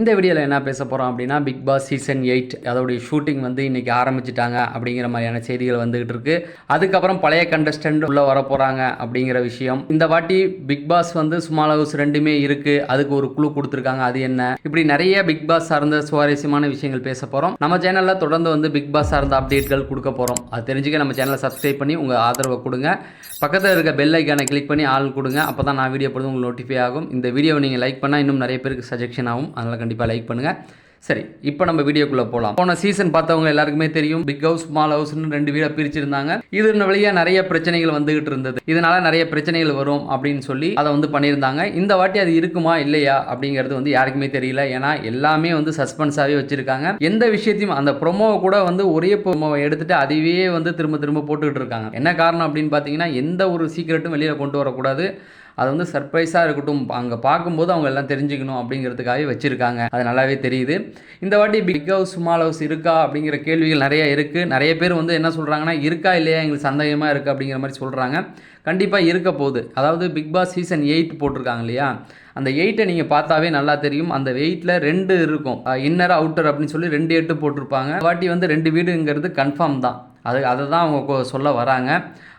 இந்த வீடியோவில் என்ன பேச போகிறோம் அப்படின்னா பிக் பாஸ் சீசன் எயிட் அதோடைய ஷூட்டிங் வந்து இன்றைக்கி ஆரம்பிச்சிட்டாங்க அப்படிங்கிற மாதிரியான செய்திகள் வந்துகிட்டு இருக்கு. அதுக்கப்புறம் பழைய கண்டஸ்டன்ட் உள்ளே வர போகிறாங்க அப்படிங்கிற விஷயம். இந்த வாட்டி பிக் பாஸ் வந்து சுமால் ஹவுஸ் ரெண்டுமே இருக்குது அதுக்கு ஒரு குழு கொடுத்துருக்காங்க. அது என்ன? இப்படி நிறைய பிக் பாஸ் சார்ந்த சுவாரஸ்யமான விஷயங்கள் பேச போகிறோம் நம்ம சேனலில் தொடர்ந்து வந்து பிக் பாஸ் சார்ந்த அப்டேட்கள் கொடுக்க போகிறோம் அது தெரிஞ்சுக்க நம்ம சேனலை சப்ஸ்கிரைப் பண்ணி உங்கள் ஆதரவை கொடுங்க. பக்கத்தில் இருக்க பெல் ஐக்கானை கிளிக் பண்ணி ஆள் கொடுங்க. அப்போ தான் நான் வீடியோ போடுறது உங்களுக்கு நோட்டிஃபை ஆகும். இந்த வீடியோவை நீங்கள் லைக் பண்ணால் இன்னும் நிறைய பேருக்கு சஜெக்ஷன் ஆகும். அதனால் கண்டிப்பாக லைக் பண்ணுங்கள் சரி இப்போ நம்ம வீடியோக்குள்ளே போகலாம் போன சீசன் பார்த்தவங்க எல்லாருக்குமே தெரியும் பிக் ஹவுஸ் ஸ்மால் ஹவுஸ்னு ரெண்டு வீடாக பிரிச்சிருந்தாங்க. இது வழியாக நிறைய பிரச்சனைகள் வந்துகிட்டு இருந்தது. இதனால நிறைய பிரச்சனைகள் வரும் அப்படின்னு சொல்லி அதை வந்து பண்ணியிருந்தாங்க. இந்த வாட்டி அது இருக்குமா இல்லையா அப்படிங்கிறது வந்து யாருக்குமே தெரியல. ஏன்னா எல்லாமே வந்து சஸ்பென்ஸாகவே வச்சிருக்காங்க. எந்த விஷயத்தையும் அந்த ப்ரொமோவை கூட வந்து ஒரே ப்ரொமோவை எடுத்துட்டு அதுவே வந்து திரும்ப திரும்ப போட்டுக்கிட்டு இருக்காங்க. என்ன காரணம் அப்படின்னு பார்த்தீங்கன்னா எந்த ஒரு சீக்கிரட்டும் வெளியில் கொண்டு வரக்கூடாது. அது வந்து சர்ப்ரைஸாக இருக்கட்டும். அங்கே பார்க்கும்போது அவங்க எல்லாம் தெரிஞ்சுக்கணும் அப்படிங்கிறதுக்காகவே வச்சுருக்காங்க. அது நல்லாவே தெரியுது. இந்த வாட்டி பிக் ஹவுஸ் ஸ்மால் ஹவுஸ் இருக்கா அப்படிங்கிற கேள்விகள் நிறைய இருக்குது நிறைய பேர் வந்து என்ன சொல்கிறாங்கன்னா இருக்கா இல்லையா? எங்களுக்கு சந்தேகமாக இருக்குது அப்படிங்கிற மாதிரி சொல்கிறாங்க கண்டிப்பாக இருக்க போகுது. அதாவது பிக் பாஸ் சீசன் எயிட் போட்டிருக்காங்க இல்லையா? அந்த எயிட்டை நீங்கள் பார்த்தாவே நல்லா தெரியும். அந்த வெயிட்டில் ரெண்டு இருக்கும். இன்னர் அவுட்டர் அப்படின்னு சொல்லி ரெண்டு எட்டு போட்டிருப்பாங்க. வாட்டி வந்து ரெண்டு வீடுங்கிறது கன்ஃபார்ம் தான். அது அதை தான் அவங்க கொ- சொல்ல வராங்க.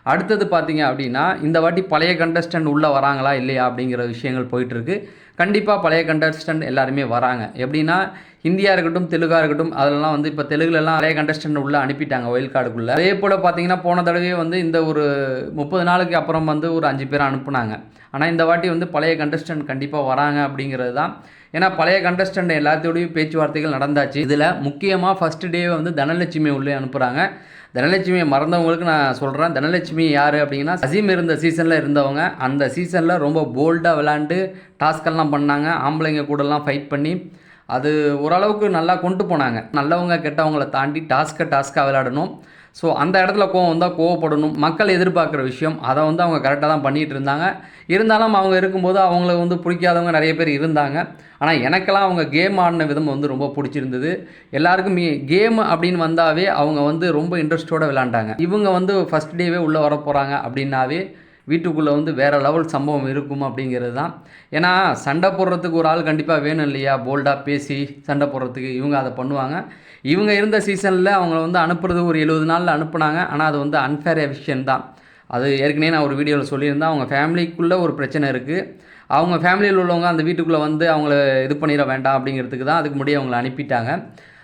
அடுத்தது பார்த்தீங்க அப்படின்னா இந்த வாட்டி பழைய கண்டஸ்டன்ட் உள்ளே வராங்களா இல்லையா அப்படிங்கிற விஷயங்கள் போயிட்டுருக்கு கண்டிப்பாக பழைய கண்டஸ்டன்ட் எல்லாருமே வராங்க. எப்படின்னா ஹிந்தியாக இருக்கட்டும் தெலுங்காக இருக்கட்டும் அதெல்லாம் வந்து இப்போ தெலுங்குலலாம் நிறைய கண்டஸ்டன்ட் உள்ளே அனுப்பிட்டாங்க ஒயில் கார்டுக்குள்ளே அதே போல் பார்த்தீங்கன்னா போன தடவையே வந்து இந்த ஒரு முப்பது நாளுக்கு அப்புறம் வந்து ஒரு அஞ்சு பேர் அனுப்புனாங்க. ஆனால் இந்த வாட்டி வந்து பழைய கண்டஸ்டன்ட் கண்டிப்பாக வராங்க அப்படிங்கிறது தான். ஏன்னா பழைய கண்டஸ்டன்ட் எல்லாத்தோடையும் பேச்சுவார்த்தைகள் நடந்தாச்சு. இதில் முக்கியமாக ஃபஸ்ட்டு டே வந்து தனலட்சுமி உள்ளே அனுப்புகிறாங்க தனலட்சுமியை மறந்தவங்களுக்கு நான் சொல்கிறேன் தனலட்சுமி யார் அப்படின்னா அசீம் இருந்த சீசனில் இருந்தவங்க. அந்த சீசனில் ரொம்ப போல்டாக விளாண்டு டாஸ்கெல்லாம் பண்ணாங்க. ஆம்பளைங்க கூடலாம் ஃபைட் பண்ணி அது ஓரளவுக்கு நல்லா கொண்டு போனாங்க. நல்லவங்க கெட்டவங்கள தாண்டி டாஸ்க்கை டாஸ்க்காக விளையாடணும். ஸோ அந்த இடத்துல கோவம் வந்தால் கோவப்படணும். மக்கள் எதிர்பார்க்குற விஷயம் அதை வந்து அவங்க கரெக்டாக தான் பண்ணிகிட்டு இருந்தாங்க. இருந்தாலும் அவங்க இருக்கும்போது அவங்கள வந்து பிடிக்காதவங்க நிறைய பேர் இருந்தாங்க. ஆனால் எனக்கெல்லாம் அவங்க கேம் ஆடின விதம் வந்து ரொம்ப பிடிச்சிருந்தது. எல்லாருக்கும் கேம் அப்படின்னு வந்தாவே அவங்க வந்து ரொம்ப இன்ட்ரெஸ்ட்டோடு விளாண்டாங்க இவங்க வந்து ஃபஸ்ட் டேவே உள்ளே வர போகிறாங்க அப்படின்னாவே வீட்டுக்குள்ளே வந்து வேறு லெவல் சம்பவம் இருக்கும் அப்படிங்கிறது தான் ஏன்னா சண்டை போடுறதுக்கு ஒரு ஆள் கண்டிப்பாக வேணும் இல்லையா? போல்டாக பேசி சண்டை போடுறதுக்கு இவங்க அதை பண்ணுவாங்க. இவங்க இருந்த சீசனில் அவங்கள வந்து அனுப்புறது ஒரு எழுபது நாளில் அனுப்புனாங்க. ஆனால் அது வந்து அன்ஃபேர் விஷயம்தான் அது ஏற்கனவே நான் ஒரு வீடியோவில் சொல்லியிருந்தேன். அவங்க ஃபேமிலிக்குள்ளே ஒரு பிரச்சனை இருக்குது அவங்க ஃபேமிலியில் உள்ளவங்க அந்த வீட்டுக்குள்ளே வந்து அவங்கள இது பண்ணிட வேண்டாம் அப்படிங்கிறதுக்கு தான் அதுக்கு முடிய அவங்கள அனுப்பிட்டாங்க.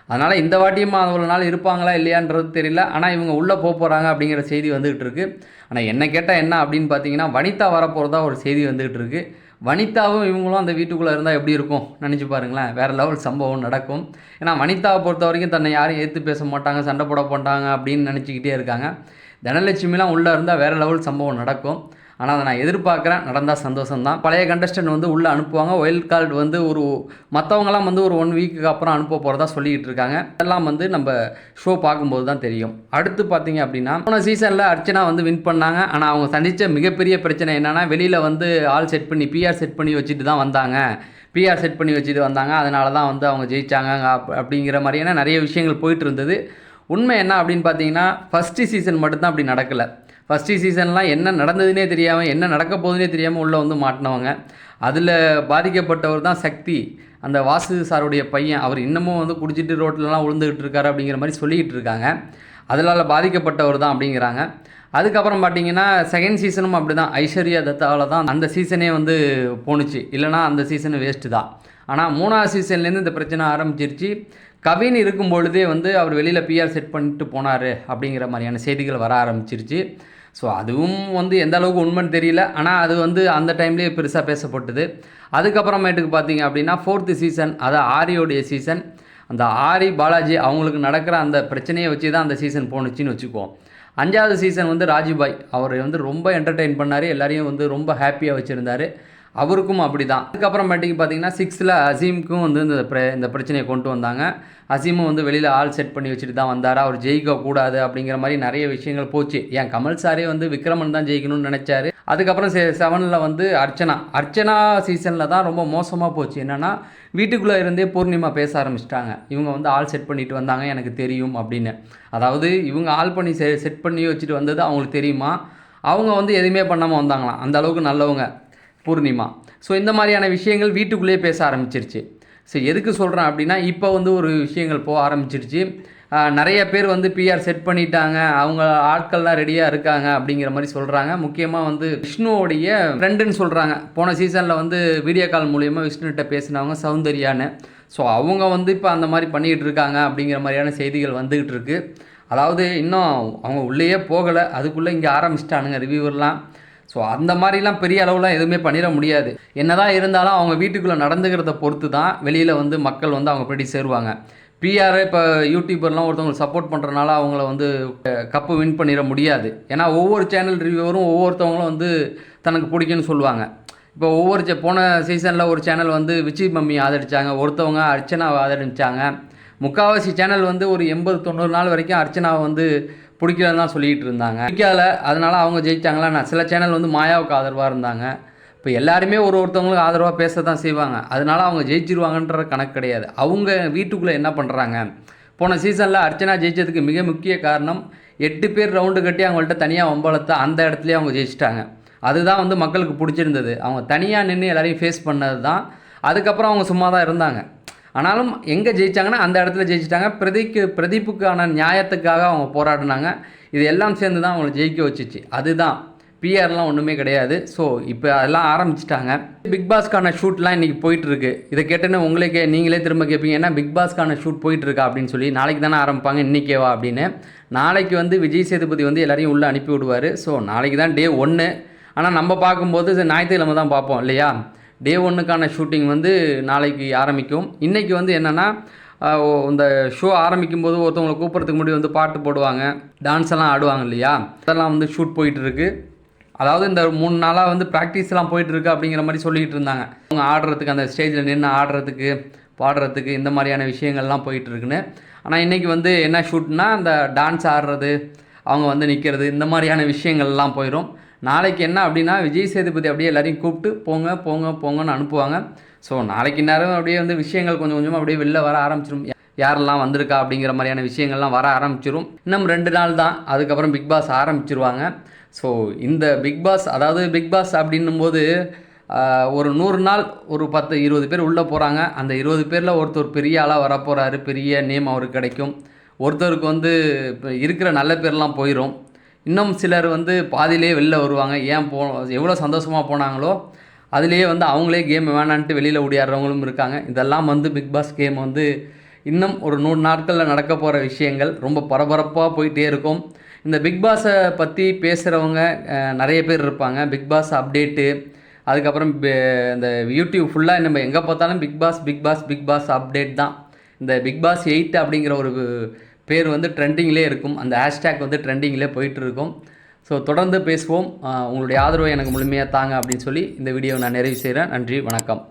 அதனால் இந்த வாட்டியும் அவ்வளோ நாள் இருப்பாங்களா இல்லையான்றது தெரியல. ஆனால் இவங்க உள்ளே போக போகிறாங்க அப்படிங்கிற செய்தி வந்துகிட்டு இருக்கு. ஆனால் என்ன கேட்டால் என்ன அப்படின்னு பார்த்தீங்கன்னா வனிதா வரப்போகிறதா ஒரு செய்தி வந்துகிட்டு இருக்கு. வனிதாவும் இவங்களும் அந்த வீட்டுக்குள்ளே இருந்தால் எப்படி இருக்கும்? நினச்சி பாருங்களேன். வேறு லெவல் சம்பவம் நடக்கும். ஏன்னா வனிதாவை பொறுத்த வரைக்கும் தன்னை யாரும் ஏற்று பேச மாட்டாங்க சண்டை போட மாட்டாங்க அப்படின்னு நினச்சிக்கிட்டே இருக்காங்க. தனலட்சுமிலாம் உள்ளே இருந்தால் வேறு லெவல் சம்பவம் நடக்கும். ஆனால் அதை நான் எதிர்பார்க்குறேன். நடந்தால் சந்தோஷம்தான். பழைய கண்டஸ்டன்ட் வந்து உள்ளே அனுப்புவாங்க. ஒயில்ட் கார்டு வந்து ஒரு மற்றவங்களாம் வந்து ஒரு ஒன் வீக்குக்கு அப்புறம் அனுப்ப போகிறதா சொல்லிக்கிட்டு இருக்காங்க. அதெல்லாம் வந்து நம்ம ஷோ பார்க்கும்போது தான் தெரியும். அடுத்து பார்த்தீங்க அப்படின்னா போன சீசனில் அர்ச்சனா வந்து வின் பண்ணாங்க. ஆனால் அவங்க சந்தித்த மிகப்பெரிய பிரச்சனை என்னென்னா வெளியில் வந்து ஆள் செட் பண்ணி பிஆர் செட் பண்ணி வச்சுட்டு தான் வந்தாங்க. பிஆர் செட் பண்ணி வச்சுட்டு வந்தாங்க. அதனால தான் வந்து அவங்க ஜெயிச்சாங்க. அப்- அப்படிங்கிற மாதிரியான நிறைய விஷயங்கள் போயிட்டு இருந்தது. உண்மை என்ன அப்படின்னு பார்த்தீங்கன்னா ஃபஸ்ட்டு சீசன் மட்டும்தான் அப்படி நடக்கலை. ஃபஸ்ட்டு சீசன்லாம் என்ன நடந்ததுனே தெரியாமல் என்ன நடக்க போகுதுனே தெரியாமல் உள்ளே வந்து மாட்டினவங்க. அதில் பாதிக்கப்பட்டவர் தான் சக்தி. அந்த வாசு சாருடைய பையன் அவர் இன்னமும் வந்து குடிச்சிட்டு ரோட்லலாம் விழுந்துக்கிட்டு இருக்காரு அப்படிங்கிற மாதிரி சொல்லிக்கிட்டு இருக்காங்க. அதனால் பாதிக்கப்பட்டவர் தான் அப்படிங்கிறாங்க. அதுக்கப்புறம் பார்த்தீங்கன்னா செகண்ட் சீசனும் அப்படி தான் ஐஸ்வர்யா தத்தாவில் தான் அந்த சீசனே வந்து போணுச்சு. இல்லைனா அந்த சீசன் வேஸ்ட்டு தான். ஆனால் மூணாவது சீசன்லேருந்து இந்த பிரச்சனை ஆரம்பிச்சிருச்சு. கவின் இருக்கும் பொழுதே வந்து அவர் வெளியில் பிஆர் செட் பண்ணிட்டு போனார் அப்படிங்கிற மாதிரியான செய்திகள் வர ஆரம்பிச்சிருச்சு. ஸோ அதுவும் வந்து எந்த அளவுக்கு உண்மைன்னு தெரியல. ஆனால் அது வந்து அந்த டைம்லேயே பெருசாக பேசப்பட்டது. அதுக்கப்புறமேட்டுக்கு பார்த்தீங்க அப்படின்னா ஃபோர்த்து சீசன் அதாவது ஆரியோடைய சீசன் அந்த ஆரி பாலாஜி அவங்களுக்கு நடக்கிற அந்த பிரச்சனையை வச்சு தான் அந்த சீசன் போணுச்சுன்னு வச்சுக்குவோம். அஞ்சாவது சீசன் வந்து ராஜுபாய் அவர் வந்து ரொம்ப என்டர்டெயின் பண்ணார். எல்லாரையும் வந்து ரொம்ப ஹாப்பியாக வச்சுருந்தார். அவருக்கும் அப்படி தான் அதுக்கப்புறமேட்டிக்கு பார்த்தீங்கன்னா சிக்ஸ்த்தில் அசீமுக்கும் வந்து இந்த பிர இந்த பிரச்சனையை கொண்டு வந்தாங்க. அசீமும் வந்து வெளியில் ஆள் செட் பண்ணி வச்சுட்டு தான் வந்தார். அவர் ஜெயிக்க கூடாது அப்படிங்கிற மாதிரி நிறைய விஷயங்கள் போச்சு. ஏன் கமல் சாரே வந்து விக்ரமன் தான் ஜெயிக்கணும்னு நினச்சாரு. அதுக்கப்புறம் செ செவனில் வந்து அர்ச்சனா. அர்ச்சனா சீசனில் தான் ரொம்ப மோசமாக போச்சு. என்னென்னா வீட்டுக்குள்ளே இருந்தே பூர்ணிமா பேச ஆரம்பிச்சிட்டாங்க. இவங்க வந்து ஆள் செட் பண்ணிட்டு வந்தாங்க எனக்கு தெரியும் அப்படின்னு. அதாவது இவங்க ஆள் பண்ணி செ செட் பண்ணி வச்சுட்டு வந்தது அவங்களுக்கு தெரியுமா? அவங்க வந்து எதுவுமே பண்ணாமல் வந்தாங்களாம். அந்த அளவுக்கு நல்லவங்க. பூர்ணிமா. ஸோ இந்த மாதிரியான விஷயங்கள் வீட்டுக்குள்ளேயே பேச ஆரம்பிச்சிருச்சு. ஸோ எதுக்கு சொல்கிறேன் அப்படின்னா இப்போ வந்து ஒரு விஷயங்கள் போக ஆரம்பிச்சிருச்சு. நிறைய பேர் வந்து பிஆர் செட் பண்ணிட்டாங்க. அவங்க ஆட்கள்லாம் ரெடியாக இருக்காங்க அப்படிங்கிற மாதிரி சொல்கிறாங்க முக்கியமாக வந்து விஷ்ணுவோடைய ஃப்ரெண்டுன்னு சொல்கிறாங்க போன சீசனில் வந்து வீடியோ கால் மூலியமாக விஷ்ணுகிட்ட பேசினவங்க சௌந்தர்யான்னு. ஸோ அவங்க வந்து இப்போ அந்த மாதிரி பண்ணிக்கிட்டு இருக்காங்க அப்படிங்கிற மாதிரியான செய்திகள் வந்துக்கிட்டு இருக்குது அதாவது இன்னும் அவங்க உள்ளேயே போகலை. அதுக்குள்ளே இங்கே ஆரம்பிச்சிட்டானுங்க ரிவ்யூவர்லாம் ஸோ அந்த மாதிரிலாம் பெரிய அளவுலாம் எதுவுமே பண்ணிட முடியாது. என்னதான் இருந்தாலும் அவங்க வீட்டுக்குள்ளே நடந்துக்கிறத பொறுத்து தான் வெளியில் வந்து மக்கள் வந்து அவங்க பிடி சேருவாங்க. பிஆர் இப்போ யூடியூபர்லாம் ஒருத்தவங்களுக்கு சப்போர்ட் பண்ணுறனால அவங்கள வந்து கப்பு வின் பண்ணிட முடியாது. ஏன்னா ஒவ்வொரு சேனல் ரிவ்யூவரும் ஒவ்வொருத்தவங்களும் வந்து தனக்கு பிடிக்குன்னு சொல்லுவாங்க. இப்போ ஒவ்வொரு சே- போன சீசனில் ஒரு சேனல் வந்து விஜய் மம்மி ஆதரிச்சாங்க. ஒருத்தவங்க அர்ச்சனாவை ஆதரிச்சாங்க. முக்காவாசி சேனல் வந்து ஒரு எண்பது தொண்ணூறு நாள் வரைக்கும் அர்ச்சனாவை வந்து பிடிக்கலன்னு தான் சொல்லிகிட்டு இருந்தாங்க. பிடிக்கல அதனால் அவங்க ஜெயித்தாங்களா நான் சில சேனல் வந்து மாயாவுக்கு ஆதரவாக இருந்தாங்க. இப்போ எல்லாருமே ஒரு ஒருத்தவங்களுக்கு ஆதரவாக பேச தான் செய்வாங்க. அதனால் அவங்க ஜெயிச்சிருவாங்கன்ற கணக்கு கிடையாது. அவங்க வீட்டுக்குள்ளே என்ன பண்ணுறாங்க போன சீசனில் அர்ச்சனா ஜெயிச்சதுக்கு மிக முக்கிய காரணம் எட்டு பேர் ரவுண்டு கட்டி அவங்கள்ட்ட தனியாக வம்பளத்தை அந்த இடத்துலையே அவங்க ஜெயிச்சிட்டாங்க. அதுதான் வந்து மக்களுக்கு பிடிச்சிருந்தது. அவங்க தனியாக நின்று எல்லாரையும் ஃபேஸ் பண்ணது தான் அதுக்கப்புறம் அவங்க சும்மா தான் இருந்தாங்க. ஆனாலும் எங்கே ஜெயித்தாங்கன்னா அந்த இடத்துல ஜெயிச்சிட்டாங்க. பிரதிக்கு பிரதீப்புக்கான நியாயத்துக்காக அவங்க போராடினாங்க. இது எல்லாம் சேர்ந்து தான் அவங்களை ஜெயிக்க வச்சுச்சு. அதுதான். பிஆர்லாம் ஒன்றுமே கிடையாது. ஸோ இப்போ அதெல்லாம் ஆரம்பிச்சிட்டாங்க. பிக் பாஸ்க்கான ஷூட்லாம் இன்றைக்கி போயிட்டுருக்கு. இதை கேட்டேன்னு உங்களுக்கே நீங்களே திரும்ப கேட்பீங்க ஏன்னா பிக் பாஸ்க்கான ஷூட் போயிட்டுருக்கா? அப்படின்னு சொல்லி நாளைக்கு தானே ஆரம்பிப்பாங்க இன்றைக்கேவா அப்படின்னு. நாளைக்கு வந்து விஜய் சேதுபதி வந்து எல்லாரையும் உள்ளே அனுப்பி விடுவார். ஸோ நாளைக்கு தான் டே ஒன்று ஆனால் நம்ம பார்க்கும்போது ஞாயிற்றுக்கிழமை தான் பார்ப்போம் இல்லையா? டே ஒன்றுக்கான ஷூட்டிங் வந்து நாளைக்கு ஆரம்பிக்கும். இன்றைக்கி வந்து என்னென்னா இந்த ஷோ ஆரம்பிக்கும் போது ஒருத்தவங்களை கூப்பிட்றதுக்கு முன்னாடி வந்து பாட்டு போடுவாங்க. டான்ஸ் எல்லாம் ஆடுவாங்க இல்லையா? அதெல்லாம் வந்து ஷூட் போயிட்டுருக்கு அதாவது இந்த மூணு நாளாக வந்து ப்ராக்டிஸ்லாம் போயிட்டுருக்கு அப்படிங்கிற மாதிரி சொல்லிகிட்டு இருந்தாங்க. அவங்க ஆடுறதுக்கு அந்த ஸ்டேஜில் நின்று ஆடுறதுக்கு பாடுறதுக்கு இந்த மாதிரியான விஷயங்கள்லாம் போயிட்டுருக்குன்னு ஆனால் இன்றைக்கி வந்து என்ன ஷூட்னா அந்த டான்ஸ் ஆடுறது அவங்க வந்து நிற்கிறது இந்த மாதிரியான விஷயங்கள்லாம் போயிடும் நாளைக்கு என்ன அப்படின்னா விஜய் சேதுபதி அப்படியே எல்லாரையும் கூப்பிட்டு போங்க போங்க போங்கன்னு அனுப்புவாங்க. ஸோ நாளைக்கு நேரம் அப்படியே வந்து விஷயங்கள் கொஞ்சம் கொஞ்சமாக அப்படியே வெளில வர ஆரம்பிச்சிடும் யாரெல்லாம் வந்திருக்கா அப்படிங்கிற மாதிரியான விஷயங்கள்லாம் வர ஆரம்பிச்சிடும் இன்னும் ரெண்டு நாள் தான். அதுக்கப்புறம் பிக் பாஸ் ஆரம்பிச்சிருவாங்க. ஸோ இந்த பிக் பாஸ் அதாவது பிக் பாஸ் அப்படின்னும் போது ஒரு நூறு நாள் ஒரு பத்து இருபது பேர் உள்ளே போகிறாங்க அந்த இருபது பேரில் ஒருத்தர் பெரிய ஆளாக வரப்போகிறாரு பெரிய நேம் அவருக்கு கிடைக்கும். ஒருத்தருக்கு வந்து இப்போ இருக்கிற நல்ல பேர்லாம் போயிடும் இன்னும் சிலர் வந்து பாதியிலே வெளில வருவாங்க. ஏன் போ எவ்வளோ சந்தோஷமாக போனாங்களோ அதுலேயே வந்து அவங்களே கேம் வேணான்ட்டு வெளியில் ஓடியாடுறவங்களும் இருக்காங்க. இதெல்லாம் வந்து பிக் பாஸ் கேம் வந்து இன்னும் ஒரு நூறு நாட்களில் நடக்க போகிற விஷயங்கள். ரொம்ப பரபரப்பாக போயிட்டே இருக்கும். இந்த பிக் பாஸை பற்றி பேசுகிறவங்க நிறைய பேர் இருப்பாங்க. பிக் பாஸ் அப்டேட்டு அதுக்கப்புறம் பே- இந்த யூடியூப் ஃபுல்லாக நம்ம எங்கே பார்த்தாலும் Big Boss Big Boss Big Boss update தான். இந்த பிக் பாஸ் எயிட் அப்படிங்கிற ஒரு பேர் வந்து ட்ரெண்டிங்லேயே இருக்கும். அந்த ஹேஷ்டேக் வந்து ட்ரெண்டிங்லேயே போயிட்டு இருக்கும் ஸோ தொடர்ந்து பேசுவோம். உங்களுடைய ஆதரவை எனக்கு முழுமையாக தாங்க அப்படின்னு சொல்லி இந்த வீடியோவை நான் நிறைவு செய்கிறேன் நன்றி வணக்கம்.